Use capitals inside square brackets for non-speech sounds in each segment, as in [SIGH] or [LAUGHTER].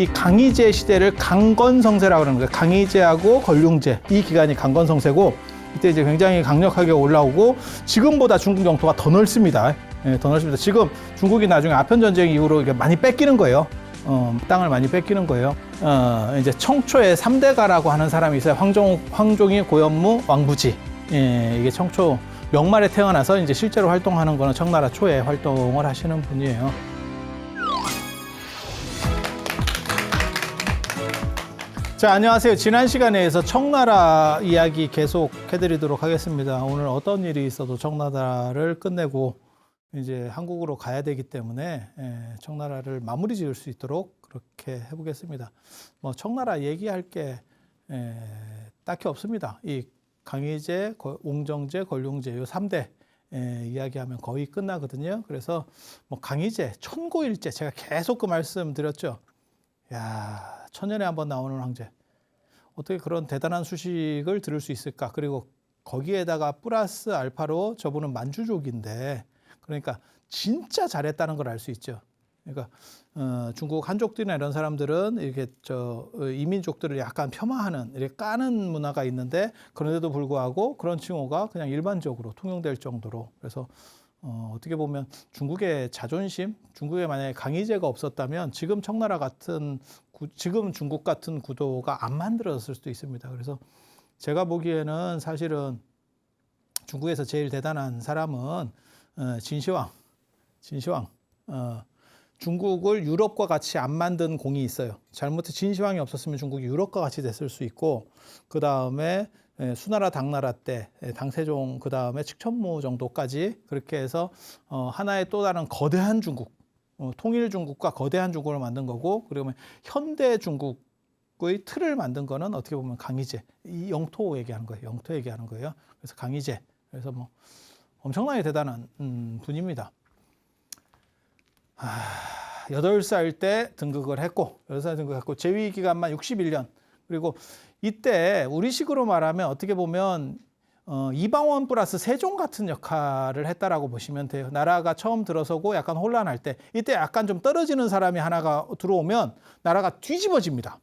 이 강희제 시대를 강건성세라고 그러는 거예요. 강희제하고 건륭제 이 기간이 강건성세고 이때 이제 굉장히 강력하게 올라오고 지금보다 중국 영토가 더 넓습니다. 예, 더 넓습니다. 지금 중국이 나중에 아편 전쟁 이후로 이게 많이 뺏기는 거예요. 어, 땅을 많이 뺏기는 거예요. 어, 이제 청초의 삼대가라고 하는 사람이 있어요. 황종, 황종이, 고현무, 왕부지. 예, 이게 청초 명말에 태어나서 이제 실제로 활동하는 거는 청나라 초에 활동을 하시는 분이에요. 자, 안녕하세요. 지난 시간에서 청나라 이야기 계속 해드리도록 하겠습니다. 오늘 어떤 일이 있어도 청나라를 끝내고 이제 한국으로 가야 되기 때문에 예, 청나라를 마무리 지을 수 있도록 그렇게 해보겠습니다. 뭐 청나라 얘기할 게 예, 딱히 없습니다. 이 강희제, 거- 옹정제, 권룡제 요 3대 예, 이야기하면 거의 끝나거든요. 그래서 뭐 강희제, 천고일제 제가 계속 그 말씀 드렸죠. 야, 천년에 한 번 나오는 황제. 어떻게 그런 대단한 수식을 들을 수 있을까? 그리고 거기에다가 플러스 알파로 저분은 만주족인데 그러니까 진짜 잘했다는 걸 알 수 있죠. 그러니까 어, 중국 한족들이나 이런 사람들은 이렇게 저 어, 이민족들을 약간 폄하하는 이렇게 까는 문화가 있는데 그런데도 불구하고 그런 칭호가 그냥 일반적으로 통용될 정도로 그래서 어, 어떻게 보면 중국의 자존심, 중국에 만약에 강희제가 없었다면 지금 청나라 같은 구, 지금 중국 같은 구도가 안 만들어졌을 수도 있습니다. 그래서 제가 보기에는 사실은 중국에서 제일 대단한 사람은 어, 진시황, 진시황. 어, 중국을 유럽과 같이 안 만든 공이 있어요. 잘못해 진시황이 없었으면 중국이 유럽과 같이 됐을 수 있고 그 다음에 예, 수나라 당나라 때 예, 당세종 그 다음에 칙천무 정도까지 그렇게 해서 어, 하나의 또 다른 거대한 중국 어, 통일 중국과 거대한 중국을 만든 거고 그러면 현대 중국 의 틀을 만든 거는 어떻게 보면 강희제 이 영토 얘기하는 거예요. 영토 얘기하는 거예요. 그래서 강희제 그래서 뭐 엄청나게 대단한 음, 분입니다. 여덟 살때 등극을 했고 여덟 살 등극했고 재위 기간만 61년 그리고 이때 우리식으로 말하면 어떻게 보면 어, 이방원 플러스 세종 같은 역할을 했다라고 보시면 돼요. 나라가 처음 들어서고 약간 혼란할 때 이때 약간 좀 떨어지는 사람이 하나가 들어오면 나라가 뒤집어집니다.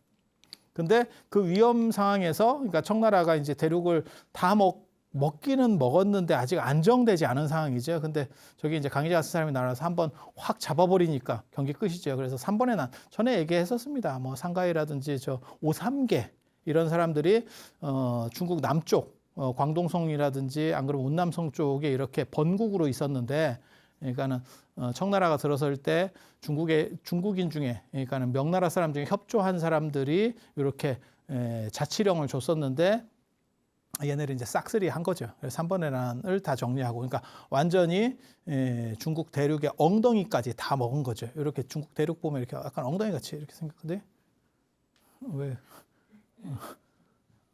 근데 그 위험 상황에서 그러니까 청나라가 이제 대륙을 다 먹, 먹기는 먹었는데 아직 안정되지 않은 상황이죠. 근데 저기 이제 강희제 같은 사람이 나와서 한번 확 잡아버리니까 경기 끝이죠. 그래서 3번에 난 전에 얘기했었습니다. 뭐 상가이라든지 저 오삼계 이런 사람들이 어, 중국 남쪽 어, 광동성이라든지 안 그러면 운남성 쪽에 이렇게 번국으로 있었는데 그러니까는 어, 청나라가 들어설 때 중국의 중국인 중에 그러니까는 명나라 사람 중에 협조한 사람들이 이렇게 에, 자치령을 줬었는데 얘네를 이제 싹쓸이 한 거죠. 그래서 3번의 난을 다 정리하고, 그러니까 완전히 에, 중국 대륙의 엉덩이까지 다 먹은 거죠. 이렇게 중국 대륙 보면 이렇게 약간 엉덩이 같이 이렇게 생겼거든. 왜? 어,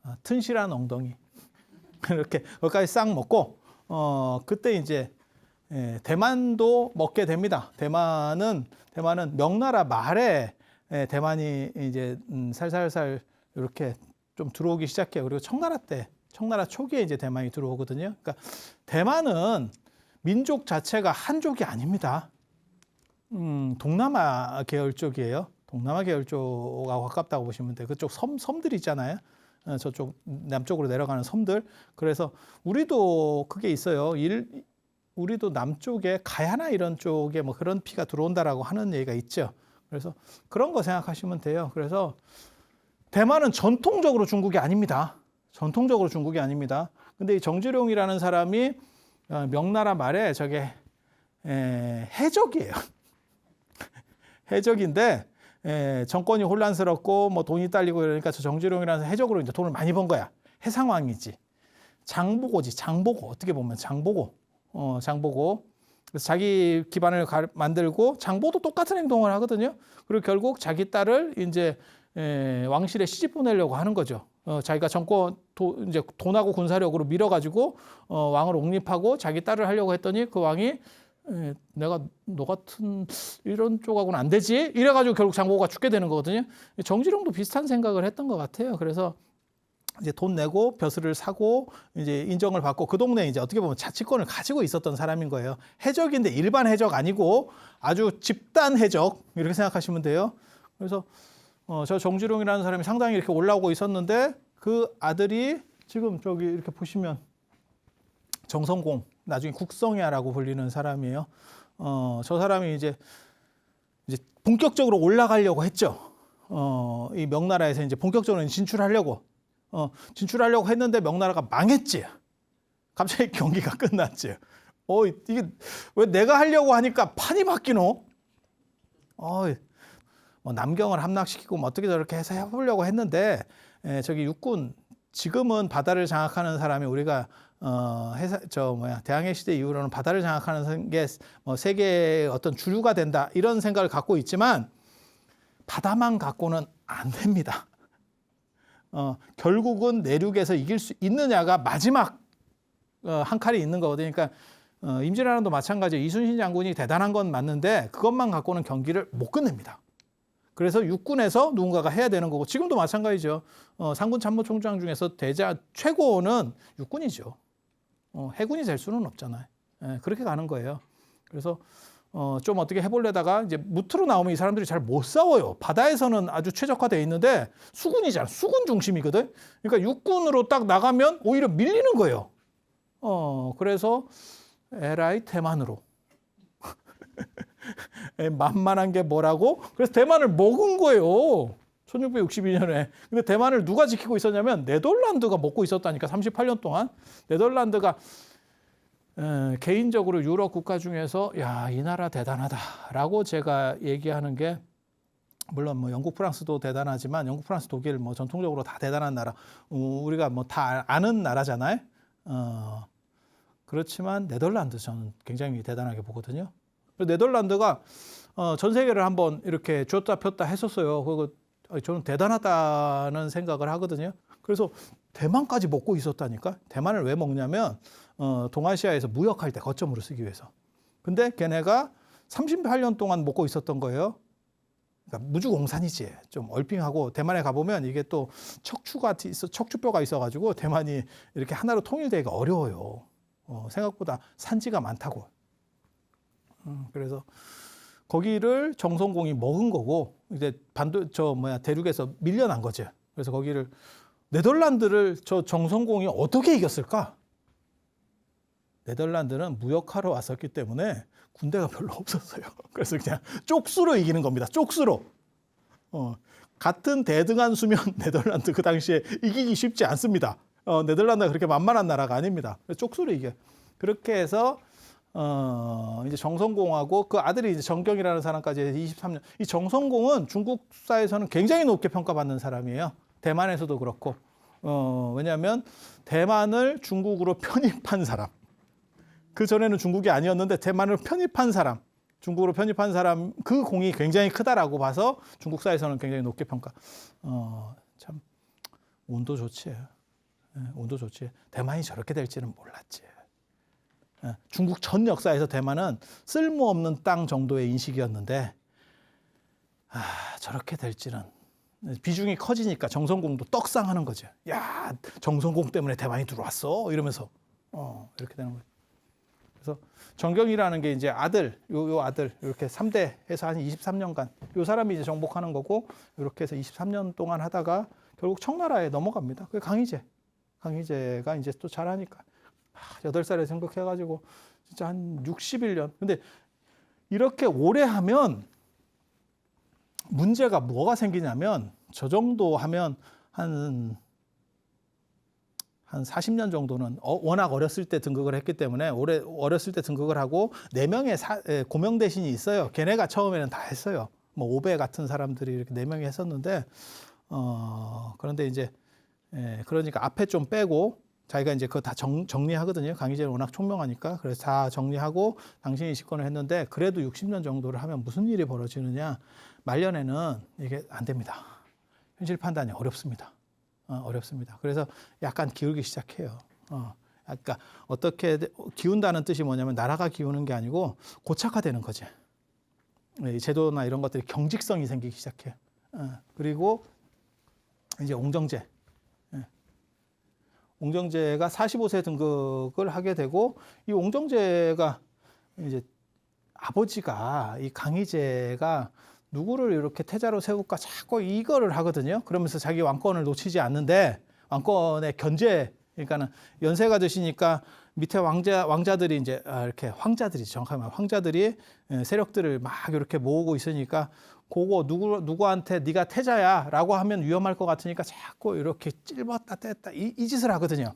아, 튼실한 엉덩이. [LAUGHS] 이렇게 거기까지 싹 먹고, 어 그때 이제 에, 대만도 먹게 됩니다. 대만은 대만은 명나라 말에 에, 대만이 이제 음, 살살살 이렇게 좀 들어오기 시작해요. 그리고 청나라 때, 청나라 초기에 이제 대만이 들어오거든요. 그러니까 대만은 민족 자체가 한족이 아닙니다. 음, 동남아 계열 쪽이에요. 동남아 계열 쪽하고 가깝다고 보시면 돼요. 그쪽 섬, 섬들 있잖아요. 어, 저쪽 남쪽으로 내려가는 섬들. 그래서 우리도 그게 있어요. 일, 우리도 남쪽에 가야나 이런 쪽에 뭐 그런 피가 들어온다라고 하는 얘기가 있죠. 그래서 그런 거 생각하시면 돼요. 그래서 대만은 전통적으로 중국이 아닙니다. 전통적으로 중국이 아닙니다. 근데 이 정지룡이라는 사람이 어, 명나라 말에 저게 에, 해적이에요. [LAUGHS] 해적인데 에, 정권이 혼란스럽고 뭐 돈이 딸리고 이러니까 저 정지룡이라는 해적으로 이제 돈을 많이 번 거야. 해상왕이지. 장보고지. 장보고 어떻게 보면 장보고. 어, 장보고. 그래서 자기 기반을 가- 만들고 장보도 똑같은 행동을 하거든요. 그리고 결국 자기 딸을 이제 에, 왕실에 시집 보내려고 하는 거죠. 어, 자기가 정권 도, 이제 돈하고 군사력으로 밀어가지고 어, 왕을 옹립하고 자기 딸을 하려고 했더니 그 왕이 에, 내가 너 같은 이런 쪽하고는 안 되지 이래가지고 결국 장보고가 죽게 되는 거거든요. 정지룡도 비슷한 생각을 했던 것 같아요. 그래서 이제 돈 내고 벼슬을 사고 이제 인정을 받고 그 동네에 이제 어떻게 보면 자치권을 가지고 있었던 사람인 거예요. 해적인데 일반 해적 아니고 아주 집단 해적 이렇게 생각하시면 돼요. 그래서 어, 저 정지룡이라는 사람이 상당히 이렇게 올라오고 있었는데 그 아들이 지금 저기 이렇게 보시면 정성공 나중에 국성야라고 불리는 사람이에요. 어, 저 사람이 이제 이제 본격적으로 올라가려고 했죠. 어, 이 명나라에서 이제 본격적으로 진출하려고 어, 진출하려고 했는데 명나라가 망했지. 갑자기 [LAUGHS] 경기가 끝났지. 어, 이게 왜 내가 하려고 하니까 판이 바뀌노? 어, 뭐 남경을 함락시키고 뭐 어떻게 저렇게 해서 해보려고 했는데 에, 저기 육군 지금은 바다를 장악하는 사람이 우리가 어 회사 저 뭐야 대항해 시대 이후로는 바다를 장악하는 게 뭐 세계의 어떤 주류가 된다 이런 생각을 갖고 있지만 바다만 갖고는 안 됩니다. 어 결국은 내륙에서 이길 수 있느냐가 마지막 어, 한 칼이 있는 거거든요. 그러니까 어, 임진왜란도 마찬가지. 이순신 장군이 대단한 건 맞는데 그것만 갖고는 경기를 못 끝냅니다. 그래서 육군에서 누군가가 해야 되는 거고 지금도 마찬가지죠. 어, 상군 참모총장 중에서 대자 최고는 육군이죠. 어, 해군이 될 수는 없잖아요. 예, 그렇게 가는 거예요. 그래서 어, 좀 어떻게 해보려다가 이제 무트로 나오면 이 사람들이 잘 못 싸워요. 바다에서는 아주 최적화돼 있는데 수군이잖아. 수군 중심이거든. 그러니까 육군으로 딱 나가면 오히려 밀리는 거예요. 어, 그래서 에라이 대만으로. 에, 만만한 게 뭐라고? 그래서 대만을 먹은 거예요. 1662년에. 근데 대만을 누가 지키고 있었냐면 네덜란드가 먹고 있었다니까 38년 동안. 네덜란드가 에, 개인적으로 유럽 국가 중에서 야, 이 나라 대단하다라고 제가 얘기하는 게 물론 뭐 영국 프랑스도 대단하지만 영국 프랑스 독일 뭐 전통적으로 다 대단한 나라 어, 우리가 뭐 다 아는 나라잖아요. 어, 그렇지만 네덜란드 저는 굉장히 대단하게 보거든요. 네덜란드가 어, 전 세계를 한번 이렇게 줬다 폈다 했었어요. 그거 저는 대단하다는 생각을 하거든요. 그래서 대만까지 먹고 있었다니까. 대만을 왜 먹냐면 어, 동아시아에서 무역할 때 거점으로 쓰기 위해서. 근데 걔네가 38년 동안 먹고 있었던 거예요. 그러니까 무주공산이지. 좀 얼핑하고 대만에 가보면 이게 또 척추가 있어, 척추뼈가 있어가지고 대만이 이렇게 하나로 통일되기가 어려워요. 어, 생각보다 산지가 많다고. 음, 그래서 거기를 정성공이 먹은 거고 이제 반도 저 뭐야 대륙에서 밀려난 거죠. 그래서 거기를 네덜란드를 저 정성공이 어떻게 이겼을까? 네덜란드는 무역하러 왔었기 때문에 군대가 별로 [LAUGHS] 없었어요. 그래서 그냥 쪽수로 이기는 겁니다. 쪽수로. 어, 같은 대등한 수면 [LAUGHS] 네덜란드 그 당시에 이기기 쉽지 않습니다. 어, 네덜란드가 그렇게 만만한 나라가 아닙니다. 쪽수로 이겨. 그렇게 해서 어, 이제 정성공하고 그 아들이 이제 정경이라는 사람까지 23년. 이 정성공은 중국사에서는 굉장히 높게 평가받는 사람이에요. 대만에서도 그렇고. 어, 왜냐하면 대만을 중국으로 편입한 사람. 그 전에는 중국이 아니었는데 대만을 편입한 사람. 중국으로 편입한 사람 그 공이 굉장히 크다라고 봐서 중국사에서는 굉장히 높게 평가. 어, 참 운도 좋지. 예, 운도 좋지. 대만이 저렇게 될지는 몰랐지. 예, 중국 전 역사에서 대만은 쓸모없는 땅 정도의 인식이었는데 아, 저렇게 될지는 비중이 커지니까 정성공도 떡상하는 거죠. 야, 정성공 때문에 대만이 들어왔어 이러면서 어, 이렇게 되는 거예요. 그래서 정경이라는 게 이제 아들, 요, 요 아들 이렇게 3대 해서 한 23년간 요 사람이 이제 정복하는 거고 이렇게 해서 23년 동안 하다가 결국 청나라에 넘어갑니다. 그 강희제. 강희제가 이제 또 잘하니까 여덟 살에 생각해가지고 진짜 한 61년. 근데 이렇게 오래 하면 문제가 뭐가 생기냐면 저 정도 하면 한, 한 40년 정도는 어, 워낙 어렸을 때 등극을 했기 때문에 오래 어렸을 때 등극을 하고 네 명의 사, 에, 고명 대신이 있어요. 걔네가 처음에는 다 했어요. 뭐 오배 같은 사람들이 이렇게 네 명이 했었는데 어, 그런데 이제 예, 그러니까 앞에 좀 빼고 자기가 이제 그거 다 정, 정리하거든요. 강희제는 워낙 총명하니까. 그래서 다 정리하고 당신이 집권을 했는데 그래도 60년 정도를 하면 무슨 일이 벌어지느냐. 말년에는 이게 안 됩니다. 현실 판단이 어렵습니다. 어, 어렵습니다. 그래서 약간 기울기 시작해요. 어, 그러니까 어떻게 기운다는 뜻이 뭐냐면 나라가 기우는 게 아니고 고착화되는 거지. 이 제도나 이런 것들이 경직성이 생기기 시작해요. 어, 그리고 이제 옹정제. 옹정제가 45세 등극을 하게 되고 이 옹정제가 이제 아버지가 이 강희제가 누구를 이렇게 태자로 세울까 자꾸 이거를 하거든요. 그러면서 자기 왕권을 놓치지 않는데 왕권의 견제 그러니까는 연세가 드시니까 밑에 왕자 왕자들이 이제 아, 이렇게 황자들이 정확하게 말하면 황자들이 예, 세력들을 막 이렇게 모으고 있으니까 그거 누구 누구한테 네가 태자야라고 하면 위험할 것 같으니까 자꾸 이렇게 찔렀다 뗐다 이, 이 짓을 하거든요.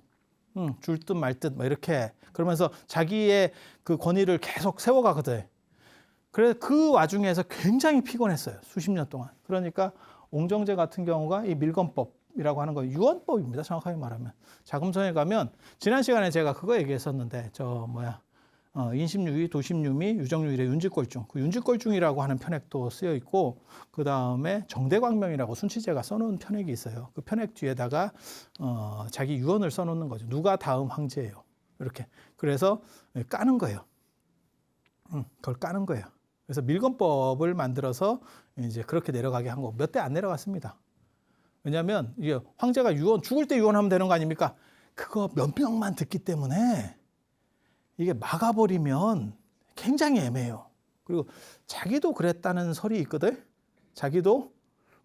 음, 줄듯 말듯 뭐 이렇게 그러면서 자기의 그 권위를 계속 세워가거든. 그래 그 와중에서 굉장히 피곤했어요 수십 년 동안. 그러니까 옹정제 같은 경우가 이 밀건법이라고 하는 거 유언법입니다. 정확하게 말하면 자금성에 가면 지난 시간에 제가 그거 얘기했었는데 저 뭐야 어, 인심유의, 도심유미, 유정유일의 윤직골중 그 윤직골중이라고 하는 편액도 쓰여 있고 그 다음에 정대광명이라고 순치제가 써놓은 편액이 있어요. 그 편액 뒤에다가 어, 자기 유언을 써놓는 거죠. 누가 다음 황제예요. 이렇게 그래서 까는 거예요. 음, 그걸 까는 거예요. 그래서 밀건법을 만들어서 이제 그렇게 내려가게 한 거 몇 대 안 내려갔습니다. 왜냐하면 이게 황제가 유언 죽을 때 유언하면 되는 거 아닙니까? 그거 몇 명만 듣기 때문에 이게 막아버리면 굉장히 애매해요. 그리고 자기도 그랬다는 설이 있거든. 자기도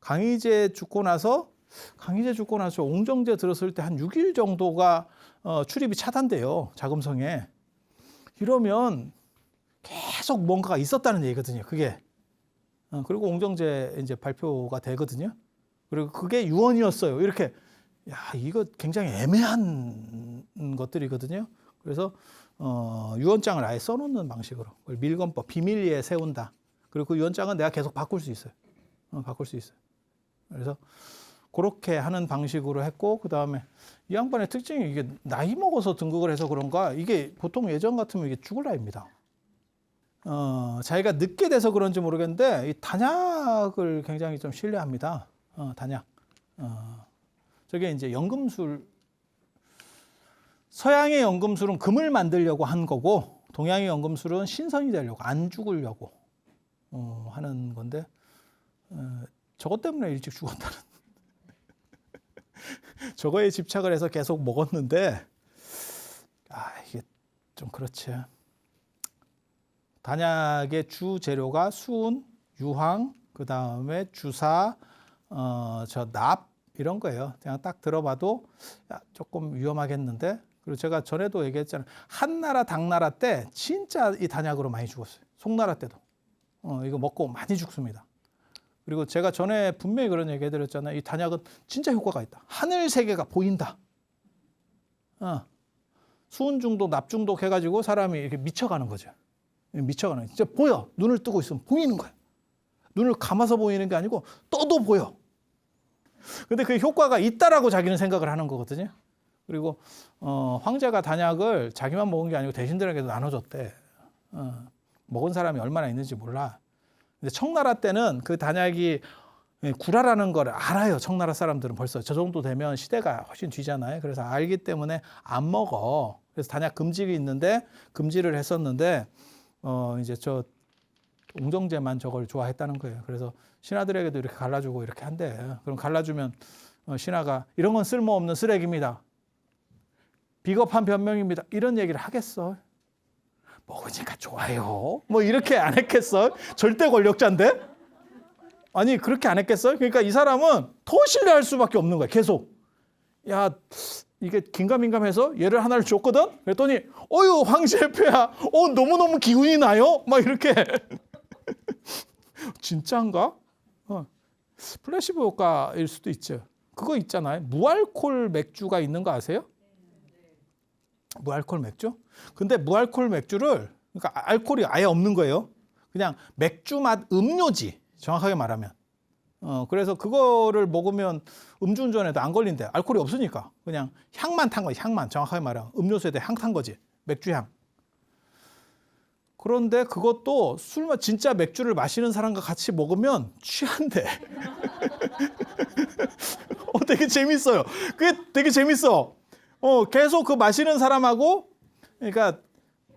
강희제 죽고 나서 강희제 죽고 나서 옹정제 들었을 때 한 6일 정도가 어, 출입이 차단돼요. 자금성에. 이러면 계속 뭔가가 있었다는 얘기거든요. 그게. 어, 그리고 옹정제 이제 발표가 되거든요. 그리고 그게 유언이었어요. 이렇게 야 이거 굉장히 애매한 것들이거든요. 그래서 어, 유언장을 아예 써놓는 방식으로 그걸 밀건법 비밀리에 세운다. 그리고 그 유언장은 내가 계속 바꿀 수 있어요. 어, 바꿀 수 있어요. 그래서 그렇게 하는 방식으로 했고 그 다음에 이 양반의 특징이 이게 나이 먹어서 등극을 해서 그런가 이게 보통 예전 같으면 이게 죽을 나이입니다. 어, 자기가 늦게 돼서 그런지 모르겠는데 이 단약을 굉장히 좀 신뢰합니다. 어, 단약. 어, 저게 이제 연금술 서양의 연금술은 금을 만들려고 한 거고 동양의 연금술은 신선이 되려고 안 죽으려고 어, 하는 건데 어, 저것 때문에 일찍 죽었다는 [LAUGHS] 저거에 집착을 해서 계속 먹었는데 아 이게 좀 그렇지 단약의 주 재료가 수은, 유황, 그 다음에 주사, 어, 저납 이런 거예요. 그냥 딱 들어봐도 야, 조금 위험하겠는데. 그리고 제가 전에도 얘기했잖아요. 한나라, 당나라 때 진짜 이 단약으로 많이 죽었어요. 송나라 때도. 어, 이거 먹고 많이 죽습니다. 그리고 제가 전에 분명히 그런 얘기 해드렸잖아요. 이 단약은 진짜 효과가 있다. 하늘 세계가 보인다. 어. 수은 중독, 납 중독 해가지고 사람이 이렇게 미쳐가는 거죠. 미쳐가는 진짜 보여 눈을 뜨고 있으면 보이는 거야 눈을 감아서 보이는 게 아니고 떠도 보여 근데 그 효과가 있다라고 자기는 생각을 하는 거거든요 그리고 어, 황제가 단약을 자기만 먹은 게 아니고 대신들에게도 나눠줬대 어, 먹은 사람이 얼마나 있는지 몰라 근데 청나라 때는 그 단약이 구라라는 걸 알아요 청나라 사람들은 벌써 저 정도 되면 시대가 훨씬 뒤잖아요 그래서 알기 때문에 안 먹어 그래서 단약 금지가 있는데 금지를 했었는데 어 이제 저 옹정제만 저걸 좋아했다는 거예요. 그래서 신하들에게도 이렇게 갈라주고 이렇게 한대. 그럼 갈라주면 어, 신하가 이런 건 쓸모없는 쓰레기입니다. 비겁한 변명입니다. 이런 얘기를 하겠어. 먹으니까 좋아요. 뭐 이렇게 안 했겠어? 절대 권력자인데? 아니 그렇게 안 했겠어? 그러니까 이 사람은 더 신뢰할 수밖에 없는 거야. 계속. 야 이게 긴가민감해서 얘를 하나를 줬거든. 그랬더니 어유 황제폐야. 어 너무 너무 기운이 나요. 막 이렇게 [LAUGHS] 진짜인가? 어. 플래시보 효과일 수도 있죠. 그거 있잖아요. 무알콜 맥주가 있는 거 아세요? 무알콜 맥주? 근데 무알콜 맥주를 그러니까 알코올이 아예 없는 거예요. 그냥 맥주 맛 음료지. 정확하게 말하면. 어, 그래서 그거를 먹으면 음주운전에도 안 걸린대. 알코올이 없으니까. 그냥 향만 탄 거지, 향만. 정확하게 말하면. 음료수에 대해 향 탄 거지. 맥주 향. 그런데 그것도 술, 마 진짜 맥주를 마시는 사람과 같이 먹으면 취한대. [LAUGHS] 어, 되게 재밌어요. 그게 되게 재밌어. 어, 계속 그 마시는 사람하고, 그러니까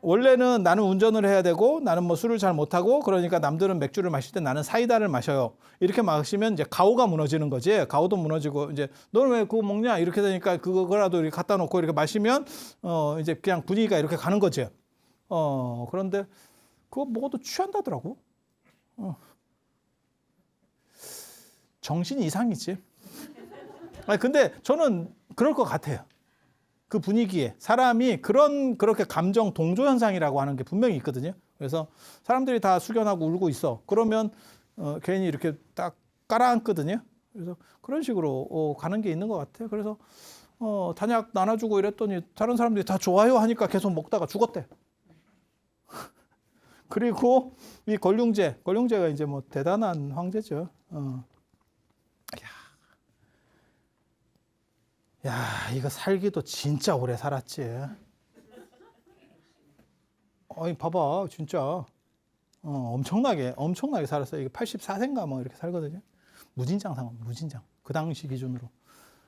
원래는 나는 운전을 해야 되고 나는 뭐 술을 잘 못하고 그러니까 남들은 맥주를 마실 때 나는 사이다를 마셔요. 이렇게 마시면 이제 가오가 무너지는 거지. 가오도 무너지고 이제 너는 왜 그거 먹냐 이렇게 되니까 그거라도 이렇게 갖다 놓고 이렇게 마시면 어 이제 그냥 분위기가 이렇게 가는 거지. 어 그런데 그거 먹어도 취한다더라고. 어. 정신 이상이지. 아니 근데 저는 그럴 것 같아요. 그 분위기에 사람이 그런 그렇게 감정 동조 현상이라고 하는 게 분명히 있거든요. 그래서 사람들이 다 숙연하고 울고 있어. 그러면 어, 괜히 이렇게 딱 깔아앉거든요. 그래서 그런 식으로 어, 가는 게 있는 것 같아요. 그래서 어, 단약 나눠주고 이랬더니 다른 사람들이 다 좋아요 하니까 계속 먹다가 죽었대. [LAUGHS] 그리고 이 권룡제, 권룡제가 이제 뭐 대단한 황제죠. 어. 야. 야, 이거 살기도 진짜 오래 살았지. 아니 봐봐, 진짜 어, 엄청나게 엄청나게 살았어요. 이게 84세인가 뭐 이렇게 살거든요. 무진장 상, 무진장. 그 당시 기준으로.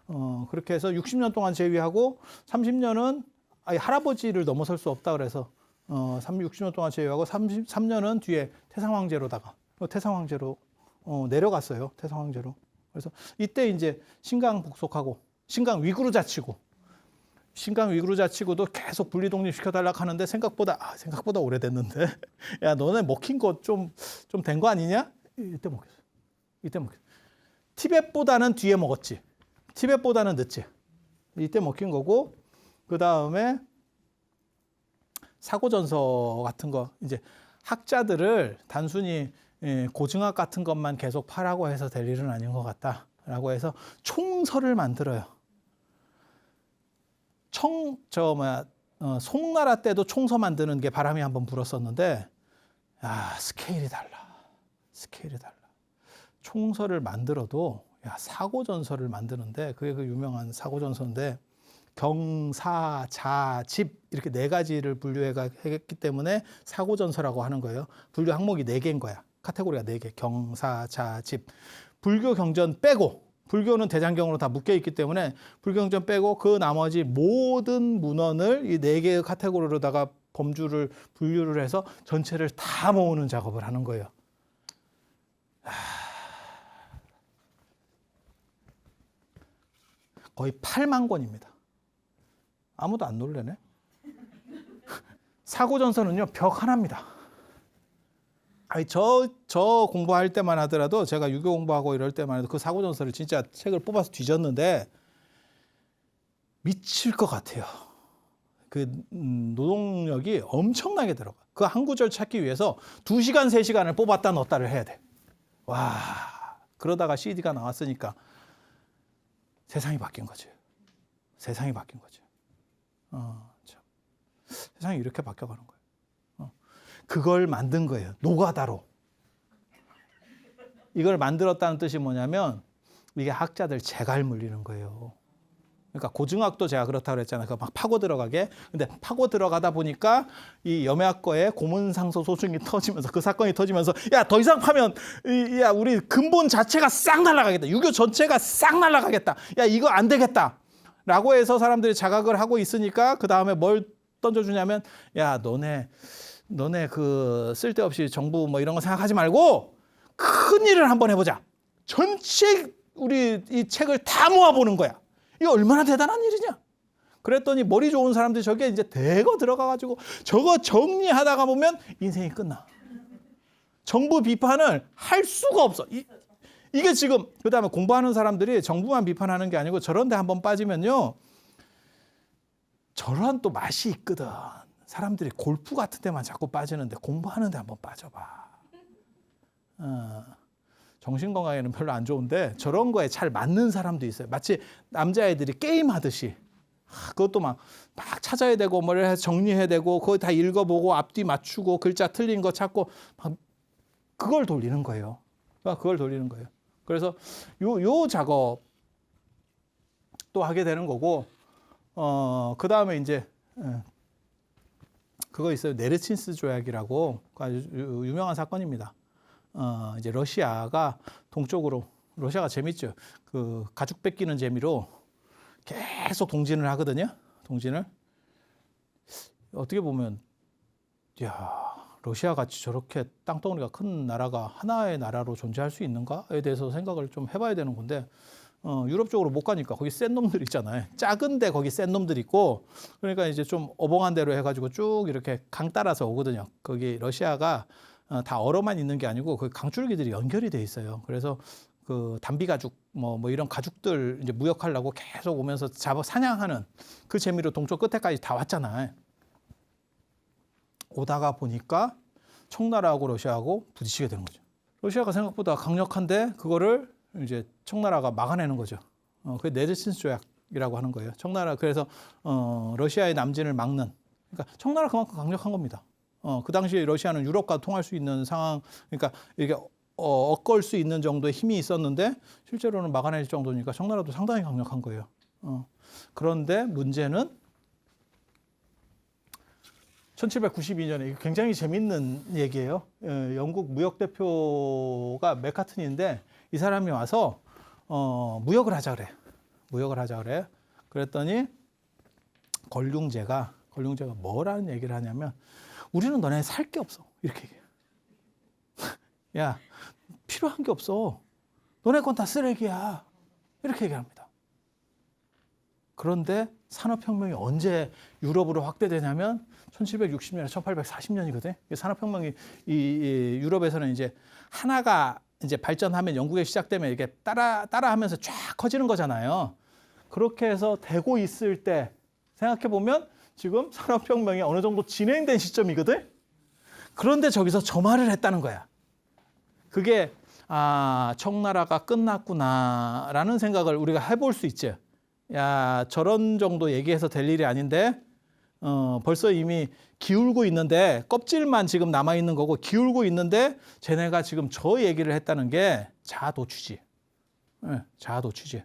어, 그렇게 해서 60년 동안 제위하고 30년은 아예 할아버지를 넘어설 수 없다 그래서 어, 3, 60년 동안 제위하고 33년은 뒤에 태상황제로다가 어, 태상황제로 어, 내려갔어요. 태상황제로. 그래서 이때 이제 신강 복속하고 신강 위구르 자치고 신강 위구르 자치고도 계속 분리 독립 시켜달라고 하는데 생각보다 아, 생각보다 오래됐는데 [LAUGHS] 야 너네 먹힌 거 좀 좀 된 거 아니냐? 이때 먹혔어. 이때 먹혔어. 티벳보다는 뒤에 먹었지. 티벳보다는 늦지. 이때 먹힌 거고 그 다음에 사고전서 같은 거 이제 학자들을 단순히 예, 고증학 같은 것만 계속 파라고 해서 될 일은 아닌 것 같다라고 해서 총서를 만들어요. 청 저 뭐야 어, 송나라 때도 총서 만드는 게 바람이 한번 불었었는데 야 스케일이 달라 스케일이 달라 총서를 만들어도 야 사고전서를 만드는데 그게 그 유명한 사고전서인데 경 사 자 집 이렇게 네 가지를 분류했기 때문에 사고전서라고 하는 거예요. 분류 항목이 네 개인 거야. 카테고리가 네 개. 경 사 자 집. 불교 경전 빼고 불교는 대장경으로 다 묶여 있기 때문에 불교 경전 빼고 그 나머지 모든 문헌을 이 네 개의 카테고리로다가 범주를 분류를 해서 전체를 다 모으는 작업을 하는 거예요. 거의 8만 권입니다. 아무도 안 놀래네. [LAUGHS] 사고전서는요, 벽 하나입니다. 아니, 저, 저 공부할 때만 하더라도 제가 유교 공부하고 이럴 때만 해도 그 사고전서를 진짜 책을 뽑아서 뒤졌는데 미칠 것 같아요. 그 음, 노동력이 엄청나게 들어가. 그 한 구절 찾기 위해서 두 시간 세 시간을 뽑았다 넣었다를 해야 돼. 와, 그러다가 CD가 나왔으니까 세상이 바뀐 거죠. 세상이 바뀐 거죠. 어, 참. 세상이 이렇게 바뀌어가는 거예요. 어. 그걸 만든 거예요. 노가다로. 이걸 만들었다는 뜻이 뭐냐면 이게 학자들 재갈 물리는 거예요. 그러니까 고증학도 제가 그렇다 그랬잖아요. 그막 파고 들어가게. 근데 파고 들어가다 보니까 이 염해학거에 고문상소 소송이 터지면서 그 사건이 터지면서 야 더 이상 파면 이, 야 우리 근본 자체가 싹 날아가겠다. 유교 전체가 싹 날아가겠다. 야 이거 안 되겠다. 라고 해서 사람들이 자각을 하고 있으니까 그 다음에 뭘 던져주냐면 야 너네 너네 그 쓸데없이 정부 뭐 이런 거 생각하지 말고 큰 일을 한번 해보자. 전체 우리 이 책을 다 모아보는 거야. 이거 얼마나 대단한 일이냐? 그랬더니 머리 좋은 사람들이 저게 이제 대거 들어가가지고 저거 정리하다가 보면 인생이 끝나. 정부 비판을 할 수가 없어. 이, 이게 지금 그다음에 공부하는 사람들이 정부만 비판하는 게 아니고 저런 데 한번 빠지면요. 저런 또 맛이 있거든. 사람들이 골프 같은 데만 자꾸 빠지는데 공부하는 데 한번 빠져봐. 어, 정신 건강에는 별로 안 좋은데 저런 거에 잘 맞는 사람도 있어요. 마치 남자애들이 게임 하듯이. 아, 그것도 막, 막 찾아야 되고, 뭐를 정리해야 되고, 그거 다 읽어보고, 앞뒤 맞추고, 글자 틀린 거 찾고, 막 그걸 돌리는 거예요. 그러니까 그걸 돌리는 거예요. 그래서 요, 요 작업 또 하게 되는 거고, 어, 그 다음에 이제, 예, 그거 있어요. 네르친스 조약이라고 그 아주 유- 유명한 사건입니다. 어, 이제 러시아가 동쪽으로, 러시아가 재밌죠. 그 가죽 뺏기는 재미로 계속 동진을 하거든요. 동진을. 어떻게 보면, 야 러시아 같이 저렇게 땅덩어리가 큰 나라가 하나의 나라로 존재할 수 있는가에 대해서 생각을 좀 해봐야 되는 건데 어, 유럽 쪽으로 못 가니까 거기 센 놈들 있잖아요. 작은데 거기 센 놈들 있고 그러니까 이제 좀 어벙한 대로 해가지고 쭉 이렇게 강 따라서 오거든요. 거기 러시아가 어, 다 얼어만 있는 게 아니고 그 강줄기들이 연결이 돼 있어요. 그래서 그 담비 가죽 뭐, 뭐 이런 가죽들 이제 무역하려고 계속 오면서 잡아 사냥하는 그 재미로 동쪽 끝에까지 다 왔잖아요. 오다가 보니까 청나라하고 러시아하고 부딪히게 되는 거죠. 러시아가 생각보다 강력한데 그거를 이제 청나라가 막아내는 거죠. 어, 그게 네드신스 조약이라고 하는 거예요. 청나라 그래서 어, 러시아의 남진을 막는. 그러니까 청나라 그만큼 강력한 겁니다. 어, 그 당시에 러시아는 유럽과 통할 수 있는 상황, 그러니까 이게 어, 엇걸 수 있는 정도의 힘이 있었는데 실제로는 막아낼 정도니까 청나라도 상당히 강력한 거예요. 어, 그런데 문제는 1792년에 이거 굉장히 재밌는 얘기예요. 어, 영국 무역 대표가 메카튼인데 이 사람이 와서 어, 무역을 하자 그래. 무역을 하자 그래. 그랬더니 걸륭제가 걸륭제가 뭐라는 얘기를 하냐면 우리는 너네 살 게 없어 이렇게 얘기해요. [LAUGHS] 야 필요한 게 없어. 너네 건 다 쓰레기야. 이렇게 얘기합니다. 그런데 산업혁명이 언제 유럽으로 확대되냐면 1760년에 1840년이거든. 산업혁명이 이, 이 유럽에서는 이제 하나가 이제 발전하면 영국에 시작되면 이게 따라 따라하면서 쫙 커지는 거잖아요. 그렇게 해서 되고 있을 때 생각해 보면 지금 산업혁명이 어느 정도 진행된 시점이거든. 그런데 저기서 저 말을 했다는 거야. 그게 아 청나라가 끝났구나라는 생각을 우리가 해볼 수 있죠. 야 저런 정도 얘기해서 될 일이 아닌데 어, 벌써 이미 기울고 있는데 껍질만 지금 남아 있는 거고 기울고 있는데 쟤네가 지금 저 얘기를 했다는 게 자아도취지. 예, 자아도취지.